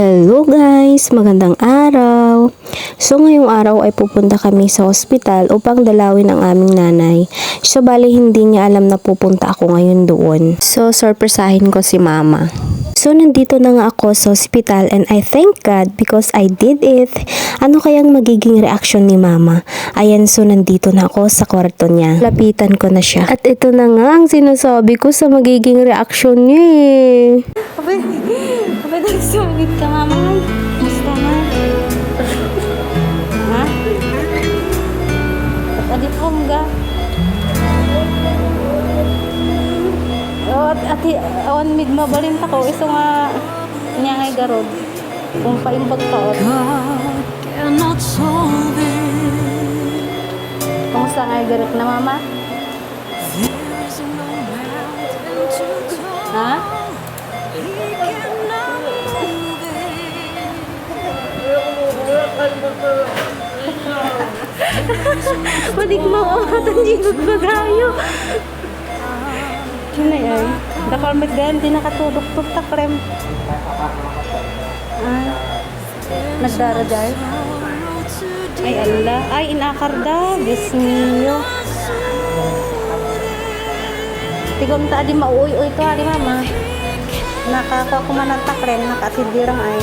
Hello guys! Magandang araw! So ngayong araw ay pupunta kami sa ospital upang dalawin ang aming nanay. So bali hindi niya alam na pupunta ako ngayon doon. So sorpresahin ko si mama. So nandito na nga ako sa ospital and I thank God because I did it. Ano kayang magiging reaction ni mama? Ayan so nandito na ako sa kwarto niya. Lapitan ko na siya. At ito na nga ang sinasabi ko sa magiging reaction niya eh. Nagsumit ka, mama. Gusto mo? Ha? At adi po mga. Oh, at ati, awan mid mabalin ta ko. Iso nga, niya ngay garod. Kung paimbag ka. oh. Solve it. Kumusta ngay garod na, mama? Ha? Madig mo ako atan jigod bagayo. Kina ay. Dakar magdan di nakatulog to ta krem. Ah. Nagdara dahil. Ay Allah. Ay inakar da. Bisniyo. Tigom ta di mauuy-uy to ali mama. Nakakuha ko man ang takren. Nakasidirang ay.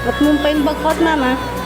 Ba't mo pa yung bagkot mama?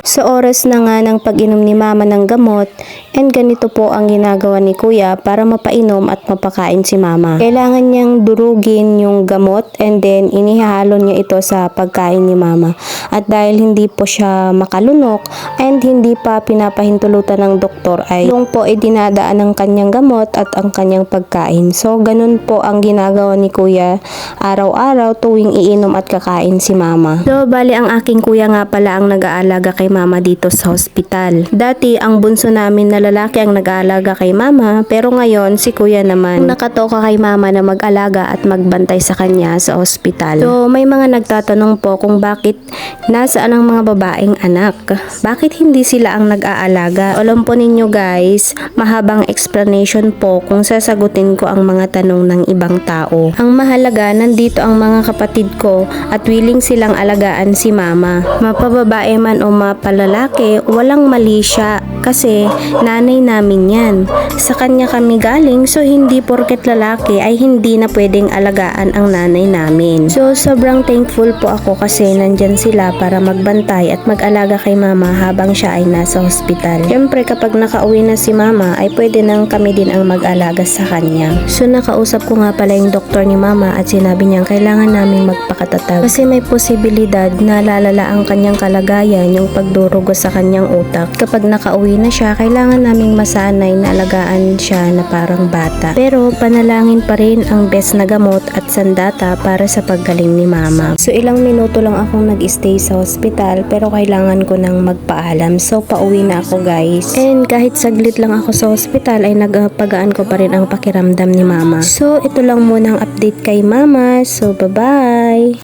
Sa oras na nga ng pag-inom ni mama ng gamot, and ganito po ang ginagawa ni kuya para mapainom at mapakain si mama. Kailangan niyang durugin yung gamot and then inihalo niya ito sa pagkain ni mama. At dahil hindi po siya makalunok and hindi pa pinapahintulutan ng doktor ay yung po ay dinadaan ng kanyang gamot at ang kanyang pagkain. So ganun po ang ginagawa ni kuya araw-araw tuwing iinom at kakain si mama. So bali ang aking kuya nga pala ang nag-aalaga kay mama dito sa hospital. Dati ang bunso namin na lalaki ang nag-aalaga kay mama pero ngayon si kuya naman nakatoka kay mama na mag-alaga at magbantay sa kanya sa hospital. So may mga nagtatanong po kung bakit nasaan ang mga babaeng anak. Bakit hindi sila ang nag-aalaga? Alam po ninyo guys, mahabang explanation po kung sasagutin ko ang mga tanong ng ibang tao. Ang mahalaga, nandito ang mga kapatid ko at willing silang alagaan si mama. Mapababae man o mapalalaki, walang mali siya kasi nanay namin yan. Sa kanya kami galing so hindi porket lalaki ay hindi na pwedeng alagaan ang nanay namin. So sobrang thankful po ako kasi nandyan sila para magbantay at mag-alaga kay mama habang siya ay nasa hospital. Siyempre kapag nakauwi na si mama ay pwede nang kami din ang mag-alaga sa kanya. So nakausap ko nga pala yung doktor ni mama at sinabi niyang kailangan naming magpakatatag kasi may posibilidad na lalala ang kanyang kalagayan yung pagdurugo sa kanyang utak. Kapag nakauwi na siya, kailangan naming masanay na alagaan siya na parang bata. Pero panalangin pa rin ang best na gamot at sandata para sa paggaling ni mama. So ilang minuto lang akong nag-stay sa hospital pero kailangan ko nang magpaalam. So pauwi na ako guys. And kahit saglit lang ako sa hospital ay nagpagaan ko pa rin ang pakiramdam ni mama. So ito lang muna ang update kay mama. So bye-bye!